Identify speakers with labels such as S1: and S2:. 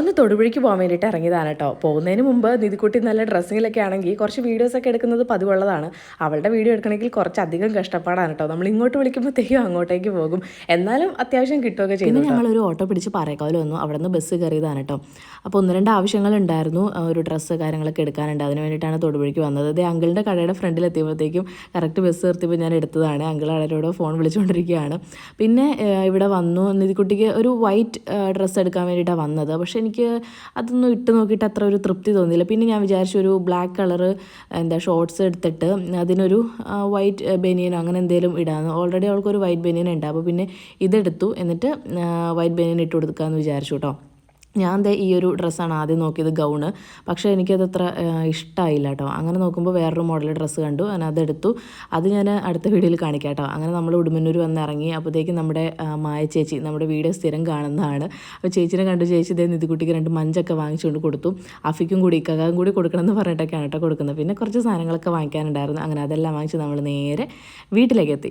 S1: ഒന്ന് തൊടുപുഴയ്ക്ക് പോകാൻ വേണ്ടിയിട്ട് ഇറങ്ങിയതാണ് കേട്ടോ പോകുന്നതിന് മുമ്പ് നിധിക്കുട്ടി നല്ല ഡ്രസ്സിങ്ങിലൊക്കെ ആണെങ്കിൽ കുറച്ച് വീഡിയോസൊക്കെ എടുക്കുന്നത് പതിവുള്ളതാണ്. അവളുടെ വീഡിയോ എടുക്കണമെങ്കിൽ കുറച്ചധികം കഷ്ടപ്പാടാണ് കേട്ടോ നമ്മൾ ഇങ്ങോട്ട് വിളിക്കുമ്പോഴത്തേക്കും അങ്ങോട്ടേക്ക് പോകും. എന്നാലും അത്യാവശ്യം കിട്ടുകയൊക്കെ
S2: പിന്നെ
S1: ചെയ്യുന്നു
S2: ഞങ്ങൾ ഒരു ഓട്ടോ പിടിച്ച് പാറേക്കാവിൽ വന്നു. അവിടെ നിന്ന് ബസ് കയറിയതാണ് കേട്ടോ അപ്പോൾ ഒന്ന് രണ്ട് ആവശ്യങ്ങളുണ്ടായിരുന്നു. ഉണ്ടായിരുന്നു ഒരു ഡ്രസ്സ് കാര്യങ്ങളൊക്കെ എടുക്കാനുണ്ട്. അതിന് വേണ്ടിയിട്ടാണ് തൊടുപുഴയ്ക്ക് വന്നത്. അതേ അങ്കിളിന്റെ കടയുടെ ഫ്രണ്ടിൽ എത്തിയപ്പോഴത്തേക്കും കറക്റ്റ് ബസ് നിർത്തിയപ്പോൾ ഞാൻ എടുത്തതാണ്. അങ്കിൾ ആരോടോ ഫോൺ വിളിച്ചുകൊണ്ടിരിക്കുകയാണ് പിന്നെ ഇവിടെ വന്നു. നിധിക്കുട്ടിക്ക് ഒരു വൈറ്റ് ഡ്രസ്സ് എടുക്കാൻ വേണ്ടിയിട്ടാണ് വന്നത്. പക്ഷേ എനിക്ക് അതൊന്നും ഇട്ട് നോക്കിയിട്ട് അത്ര ഒരു തൃപ്തി തോന്നിയില്ല. പിന്നെ ഞാൻ വിചാരിച്ചു ഒരു ബ്ലാക്ക് കളറ് എന്താ ഷോർട്സ് എടുത്തിട്ട് അതിനൊരു വൈറ്റ് ബനിയനോ അങ്ങനെ എന്തെങ്കിലും ഇടാമെന്ന് ഓൾറെഡി അവൾക്കൊരു വൈറ്റ് ബനിയൻ ഉണ്ട്. അപ്പോൾ പിന്നെ ഇതെടുത്തു. എന്നിട്ട് വൈറ്റ് ബനിയൻ ഇട്ട് കൊടുക്കാമെന്ന് വിചാരിച്ചു കേട്ടോ ഞാൻ ദേ ഈ ഒരു ഡ്രസ്സാണ് ആദ്യം നോക്കിയത് ഗൗണ്. പക്ഷേ എനിക്കത് അത്ര ഇഷ്ടമായില്ല കേട്ടോ. അങ്ങനെ നോക്കുമ്പോൾ വേറൊരു മോഡൽ ഡ്രസ്സ് കണ്ടു. ഞാൻ അതെടുത്തു. അത് ഞാൻ അടുത്ത വീഡിയോയിൽ കാണിക്കാം കേട്ടോ. അങ്ങനെ നമ്മൾ ഉടുമ്പന്നൂർ വന്ന് ഇറങ്ങി അപ്പോഴത്തേക്കും നമ്മുടെ മായ ചേച്ചി നമ്മുടെ വീഡിയോ സ്ഥിരം കാണുന്നതാണ്. അപ്പോൾ ചേച്ചിനെ കണ്ടു ചേച്ചി ഇതേ നിധികുട്ടിക്ക് രണ്ട് മഞ്ചൊക്കെ വാങ്ങിച്ചുകൊണ്ട് കൊടുത്തു. അഫിക്കും കൂടി കകാകും കൂടി കൊടുക്കണം എന്ന് പറഞ്ഞിട്ടൊക്കെയാണ് കേട്ടോ കൊടുക്കുന്നത്. പിന്നെ കുറച്ച് സാധനങ്ങളൊക്കെ വാങ്ങിക്കാനുണ്ടായിരുന്നു. അങ്ങനെ അതെല്ലാം വാങ്ങിച്ച് നമ്മൾ നേരെ വീട്ടിലേക്ക് എത്തി